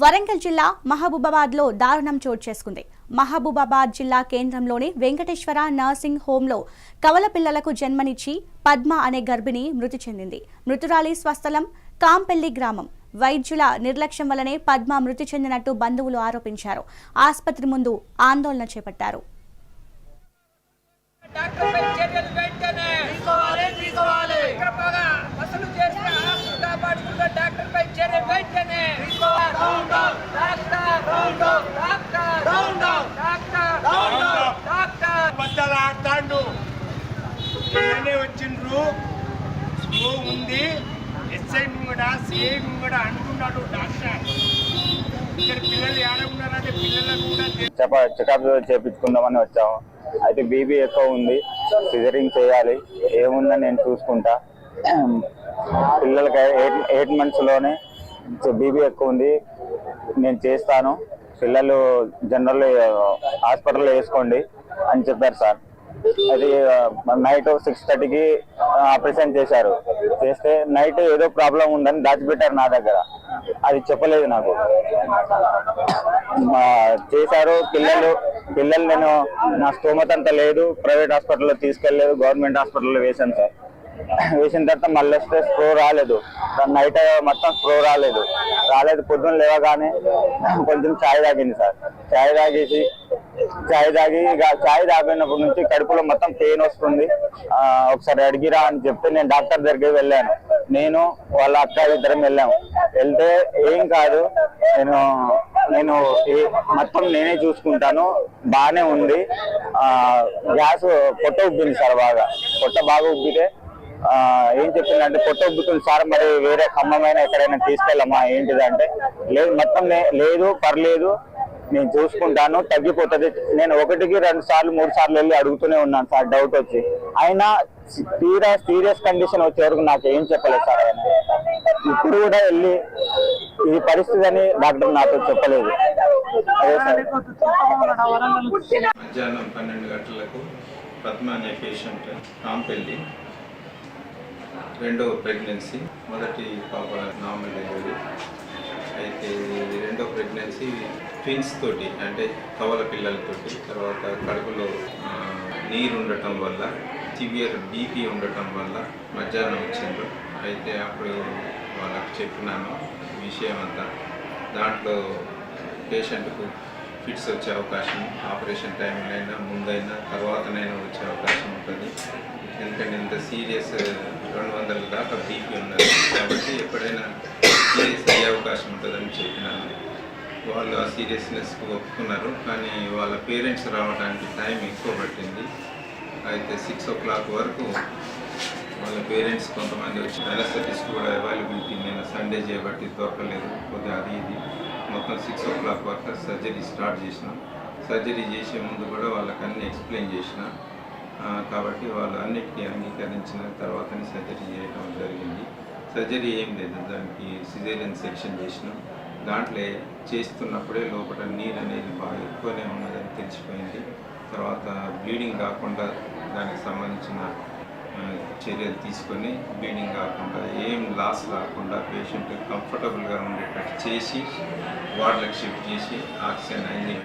వరంగల్ జిల్లా మహబూబాబాద్లో దారుణం చోటు చేసుకుంది. మహబూబాబాద్ జిల్లా కేంద్రంలోని వెంకటేశ్వర నర్సింగ్ హోంలో కవల పిల్లలకు జన్మనిచ్చి పద్మ అనే గర్భిణి మృతి చెందింది. మృతురాలి స్వస్థలం కాంపెల్లి గ్రామం. వైద్యుల నిర్లక్ష్యం వల్లనే పద్మ మృతి చెందినట్టు బంధువులు ఆరోపించారు. ఆసుపత్రి ముందు ఆందోళన చేపట్టారు. బద్దలు నిన్ననే వచ్చిండ్రు. స్లో ఉంది. ఎస్ఐ కూడా సిఐ కూడా అంటున్నాడు డాక్టర్. ఇక్కడ పిల్లలు ఏడ ఉన్నారంటే పిల్లలకు కూడా చెప్ప చెకప్ చేపించుకుందామని వచ్చాము. అయితే బీబీ ఎక్కువ ఉంది. సిజరింగ్ చేయాలి. ఏముందని నేను చూసుకుంటా. పిల్లలకి ఎయిట్ ఎయిట్ మంత్స్లోనే బీబీ ఎక్కువ ఉంది. నేను చేస్తాను. పిల్లలు జనరల్ హాస్పిటల్లో వేసుకోండి అని చెప్పారు సార్. అది నైట్ సిక్స్ థర్టీకి ఆపరేషన్ చేశారు. చేస్తే నైట్ ఏదో ప్రాబ్లం ఉందని దాచిపెట్టారు నా దగ్గర. అది చెప్పలేదు నాకు. మా చేశారు. పిల్లలు పిల్లలు నేను నా స్తోమత అంత లేదు. ప్రైవేట్ హాస్పిటల్లో తీసుకెళ్ళలేదు. గవర్నమెంట్ హాస్పిటల్లో వేశాను సార్ వేసిన తర్వాత మళ్ళీ వస్తే స్ప్రో రాలేదు. నైట్ మొత్తం స్ప్రో రాలేదు. రాలేదు. పొద్దున్న లేవగానే కొంచెం ఛాయ్ తాగింది సార్ ఛాయ్ తాగేసి చాయ్ తాగి ఇక చాయ్ తాగినప్పటి నుంచి కడుపులో మొత్తం పెయిన్ వస్తుంది. ఒకసారి అడిగిరా అని చెప్తే నేను డాక్టర్ దగ్గరికి వెళ్ళాను. నేను వాళ్ళ అక్క ఇద్దరం వెళ్ళాము వెళ్తే ఏం కాదు నేను నేను మొత్తం నేనే చూసుకుంటాను. బాగానే ఉంది. గ్యాస్ పొట్ట ఉబ్బింది సార్ బాగా. పొట్ట బాగా ఉబ్బితే ఏం చెప్పిందంటే పొట్ట ఉబ్బుతుంది సార్ మరి వేరే ఖమ్మమైన ఎక్కడైనా తీసుకెళ్ళమ్మా ఏంటిదంటే. లేదు మొత్తం లేదు పర్లేదు. నేను చూసుకుంటాను తగ్గిపోతుంది. నేను ఒకటికి రెండు సార్లు మూడు సార్లు వెళ్ళి అడుగుతూనే ఉన్నాను సార్ డౌట్ వచ్చి. అయినా తీరా సీరియస్ కండిషన్ వచ్చే వరకు నాకు ఏం చెప్పలేదు సార్ ఆయన. ఇప్పుడు కూడా వెళ్ళి ఇది పరిస్థితి అని డాక్టర్ నాతో చెప్పలేదు. అదే సార్. మధ్యాహ్నం పన్నెండు గంటలకు పద్మ అనే పేషెంట్ రాంపల్లి రెండవ ప్రెగ్నెన్సీ మొదటి పాప నార్మల్ డెలివరీ అయితే రెండో ప్రెగ్నెన్సీ ట్విన్స్ తోటి అంటే కవల పిల్లలతోటి తర్వాత కడుపులో నీరు ఉండటం వల్ల సివియర్ బీపీ ఉండటం వల్ల మధ్యాహ్నం వచ్చిండ్రు. అయితే అప్పుడు వాళ్ళకి చెప్పినాను విషయం అంతా. దాంట్లో పేషెంట్కు ఫిట్స్ వచ్చే అవకాశం ఆపరేషన్ టైంలో అయినా ముందైనా తర్వాతనైనా వచ్చే అవకాశం ఉంటుంది. ఎందుకంటే ఇంత సీరియస్ రెండు వందల దాకా బీపీ ఉన్నది కాబట్టి ఎప్పుడైనా సీరియస్ అవకాశం ఉంటుందని చెప్పినాను వాళ్ళు ఆ సీరియస్నెస్కి ఒప్పుకున్నారు. కానీ వాళ్ళ పేరెంట్స్ రావడానికి టైం ఎక్కువ పట్టింది. అయితే సిక్స్ ఓ క్లాక్ వరకు వాళ్ళ పేరెంట్స్ కొంతమంది వచ్చి అనస్థెటిస్ట్ కూడా అవైలబిలిటీ నేను సండే చేయబట్టి దొరకలేదు. కొద్దిగా అది ఇది. మొత్తం సిక్స్ ఓ క్లాక్ వరకు సర్జరీ స్టార్ట్ చేసిన. సర్జరీ చేసే ముందు కూడా వాళ్ళకి అన్ని ఎక్స్ప్లెయిన్ చేసిన. కాబట్టి వాళ్ళు అన్నిటికీ అంగీకరించిన తర్వాతనే సర్జరీ చేయడం జరిగింది. సర్జరీ ఏం లేదు. దానికి సిజేరియన్ సెక్షన్ చేసినాం. దాంట్లో చేస్తున్నప్పుడే లోపల నీరు అనేది బాగా ఎక్కువనే ఉన్నదని తెలిసిపోయింది. తర్వాత బ్లీడింగ్ కాకుండా దానికి సంబంధించిన చర్యలు తీసుకొని బ్లీడింగ్ కాకుండా ఏం లాస్ కాకుండా పేషెంట్ కంఫర్టబుల్గా ఉండేటట్టు చేసి వార్డులకు షిఫ్ట్ చేసి ఆక్సిజన్ అన్ని